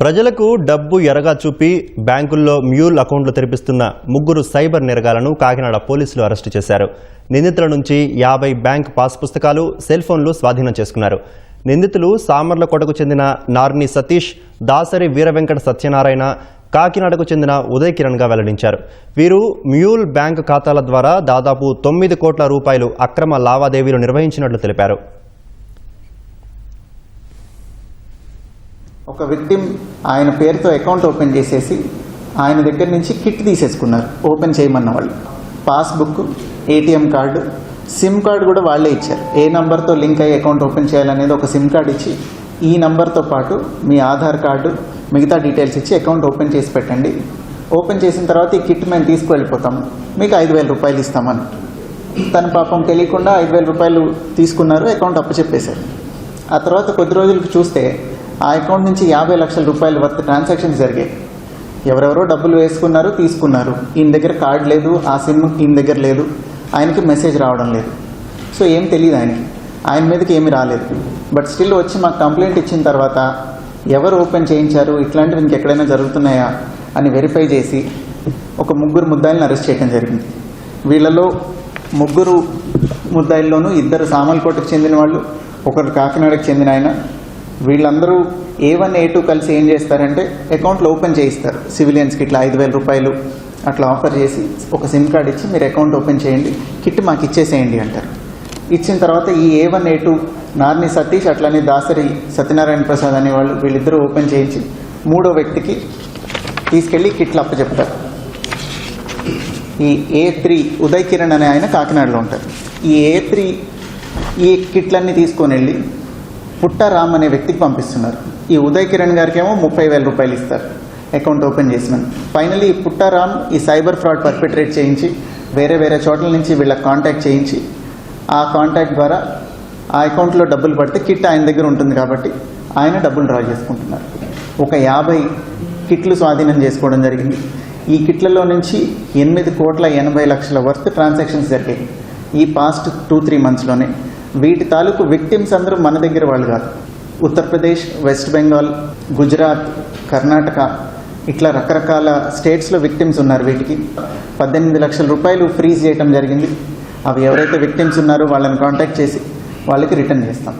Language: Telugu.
ప్రజలకు డబ్బు ఎరగా చూపి బ్యాంకుల్లో మ్యూల్ అకౌంట్లు తెరిపిస్తున్న ముగ్గురు సైబర్ నేరగాలను కాకినాడ పోలీసులు అరెస్టు చేశారు. నిందితుల నుంచి యాభై బ్యాంక్ పాస్ పుస్తకాలు సెల్ ఫోన్లు స్వాధీనం చేసుకున్నారు. నిందితులు సామర్లకోటకు చెందిన నార్ని సతీష్ దాసరి వీరవెంకట సత్యనారాయణ కాకినాడకు చెందిన ఉదయ్ కిరణ్గా వెల్లడించారు. వీరు మ్యూల్ బ్యాంక్ ఖాతాల ద్వారా దాదాపు తొమ్మిది కోట్ల రూపాయలు అక్రమ లావాదేవీలు నిర్వహించినట్లు తెలిపారు. ఒక విక్టిమ్ ఆయన పేరుతో అకౌంట్ ఓపెన్ చేసేసి ఆయన దగ్గర నుంచి కిట్ తీసేసుకున్నారు. ఓపెన్ చేయమన్న వాళ్ళు passbook ATM card SIM card కూడా వాళ్ళే ఇచ్చారు. ఏ నంబర్తో లింక్ అయ్యి అకౌంట్ ఓపెన్ చేయాలనేది ఒక సిమ్ కార్డు ఇచ్చి ఈ నంబర్తో పాటు మీ ఆధార్ కార్డు మిగతా డీటెయిల్స్ ఇచ్చి అకౌంట్ ఓపెన్ చేసి పెట్టండి. ఓపెన్ చేసిన తర్వాత ఈ కిట్ మేము తీసుకువెళ్ళిపోతాము మీకు ఐదు వేల రూపాయలు ఇస్తామని. తన పాపం తెలియకుండా ఐదు వేల రూపాయలు తీసుకున్నారు అకౌంట్ అప్పచెప్పేశారు. ఆ తర్వాత కొద్ది రోజులకు చూస్తే ఆ అకౌంట్ నుంచి యాభై లక్షల రూపాయల వర్త్ ట్రాన్సాక్షన్స్ జరిగాయి. ఎవరెవరో డబ్బులు వేసుకున్నారు తీసుకున్నారు. ఈయన దగ్గర కార్డ్ లేదు ఆ సిమ్ ఈయన దగ్గర లేదు. ఆయనకి మెసేజ్ రావడం లేదు. సో ఏం తెలియదు ఆయనకి. ఆయన మీదకి ఏమి రాలేదు. బట్ స్టిల్ వచ్చి మాకు కంప్లైంట్ ఇచ్చిన తర్వాత ఎవరు ఓపెన్ చేయించారు ఇట్లాంటివి ఇంకెక్కడైనా జరుగుతున్నాయా అని వెరిఫై చేసి ఒక ముగ్గురు ముద్దాయిలను అరెస్ట్ చేయడం జరిగింది. వీళ్ళలో ముగ్గురు ముద్దాయిల్లోనూ ఇద్దరు సామల్కోటకు చెందిన వాళ్ళు ఒకరు కాకినాడకు చెందిన ఆయన వీళ్ళందరూ ఏ వన్ ఏ టూ కలిసి ఏం చేస్తారంటే అకౌంట్లు ఓపెన్ చేయిస్తారు. సివిలియన్స్కి ఇట్లా ఐదు వేల రూపాయలు అట్లా ఆఫర్ చేసి ఒక సిమ్ కార్డ్ ఇచ్చి మీరు అకౌంట్ ఓపెన్ చేయండి. కిట్ మాకు ఇచ్చేసేయండి అంటారు. ఇచ్చిన తర్వాత ఈ A one A two Narni Satish అట్లనే దాసరి సత్యనారాయణ ప్రసాద్ అనే వాళ్ళు వీళ్ళిద్దరూ ఓపెన్ చేయించి మూడో వ్యక్తికి తీసుకెళ్ళి కిట్లు అప్పచెప్తారు. ఈ ఏ త్రీ ఉదయ్ కిరణ్ అనే ఆయన కాకినాడలో ఉంటారు. ఈ ఏ త్రీ ఈ కిట్లన్నీ తీసుకొని వెళ్ళి పుట్టారామ్ అనే వ్యక్తికి పంపిస్తున్నారు. ఈ ఉదయ్ కిరణ్ గారికి ఏమో ముప్పై వేల రూపాయలు ఇస్తారు. అకౌంట్ ఓపెన్ చేసినాను ఫైనలీ ఈ పుట్టారామ్ ఈ సైబర్ ఫ్రాడ్ పర్పెట్రేట్ చేయించి వేరే వేరే చోట్ల నుంచి వీళ్ళకి కాంటాక్ట్ చేయించి ఆ కాంటాక్ట్ ద్వారా ఆ అకౌంట్లో డబ్బులు పడితే కిట్ ఆయన దగ్గర ఉంటుంది కాబట్టి ఆయన డబ్బులు డ్రా చేసుకుంటున్నారు. ఒక యాభై కిట్లు స్వాధీనం చేసుకోవడం జరిగింది. ఈ కిట్లలో నుంచి ఎనిమిది కోట్ల ఎనభై లక్షల వర్త్ ట్రాన్సాక్షన్స్ జరిగాయి. ఈ పాస్ట్ టూ త్రీ మంత్స్లోనే వీటి తాలూకు విక్టిమ్స్ అందరూ మన దగ్గర వాళ్ళు కాదు. ఉత్తరప్రదేశ్ వెస్ట్ బెంగాల్ గుజరాత్ కర్ణాటక ఇట్లా రకరకాల స్టేట్స్లో విక్టిమ్స్ ఉన్నారు వీటికి. పద్దెనిమిది లక్షల రూపాయలు ఫ్రీజ్ చేయడం జరిగింది. అవి ఎవరైతే విక్టిమ్స్ ఉన్నారో వాళ్ళని కాంటాక్ట్ చేసి వాళ్ళకి రిటర్న్ చేస్తాం.